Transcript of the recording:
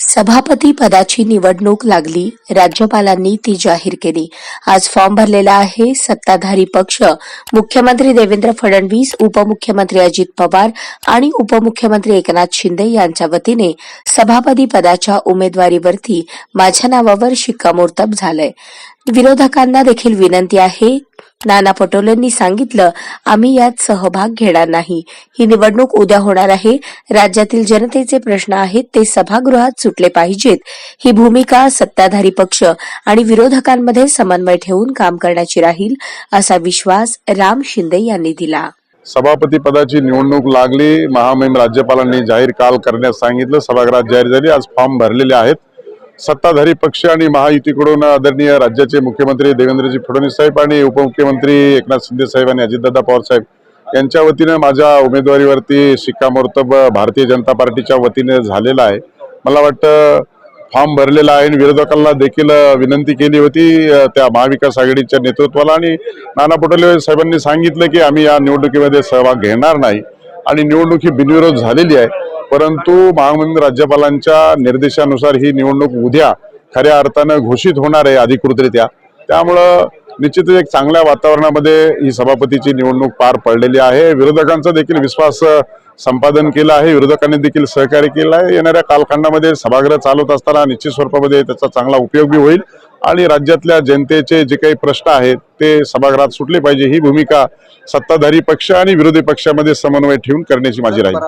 सभापती पदाची निवडणूक लागली. राज्यपालांनी ती जाहीर केली. आज फॉर्म भरलेला आहे सत्ताधारी पक्ष. मुख्यमंत्री देवेंद्र फडणवीस उपमुख्यमंत्री अजित पवार आणि उपमुख्यमंत्री एकनाथ शिंदे यांच्या वतीने सभापती पदाच्या उमेदवारीवरती माझ्या नावावर शिक्कामोर्तब झालंय. विरोधकांना देखील विनंती आहे. नाना पटोलेंनी सांगितलं आम्ही यात सहभाग घेणार नाही. ही निवडणूक उद्या होणार आहे. राज्यातील जनतेचे प्रश्न आहेत ते सभागृहात सुटले पाहिजेत. ही भूमिका सत्ताधारी पक्ष आणि विरोधकांमध्ये समन्वय ठेवून काम करण्याची राहील असा विश्वास राम शिंदे यांनी दिला. सभापती पदाची निवडणूक लागली. महामहिम राज्यपालांनी जाहीर काल करण्यास सांगितलं. सभागृहात जाहीर झाली. आज फॉर्म भरलेले आहेत. सत्ताधारी पक्ष आणि महायुतीकडून आदरणीय राज्याचे मुख्यमंत्री देवेंद्रजी फडणवीस साहेब आणि उपमुख्यमंत्री एकनाथ शिंदे साहेब आणि अजितदादा पवार साहेब यांच्या वतीनं माझ्या उमेदवारीवरती शिक्कामोर्तब भारतीय जनता पार्टीच्या वतीने झालेला आहे. मला वाटतं फॉर्म भरलेला आहे आणि विरोधकांना देखील विनंती केली होती त्या महाविकास आघाडीच्या नेतृत्वाला आणि नाना पटोले साहेबांनी सांगितलं की आम्ही या निवडणुकीमध्ये सहभाग घेणार नाही आणि निवडणूक ही बिनविरोध झालेली आहे. परंतु महामंद राज्यपालांच्या निर्देशानुसार ही निवडणूक उद्या खऱ्या अर्थानं घोषित होणार आहे अधिकृतरित्या. त्यामुळं निश्चितच एक चांगल्या वातावरणामध्ये ही सभापतीची निवडणूक पार पडलेली आहे. विरोधकांचा देखील विश्वास संपादन केलं आहे. विरोधकांनी देखील सहकार्य केलं आहे. येणाऱ्या कालखंडामध्ये सभागृह चालवत असताना निश्चित स्वरूपामध्ये त्याचा चांगला उपयोग बी होईल आणि राज्यातल्या जनतेचे जे काही प्रश्न आहेत ते सभागृहात सुटले पाहिजे. ही भूमिका सत्ताधारी पक्ष आणि विरोधी पक्षामध्ये समन्वय ठेवून करण्याची माझी राहील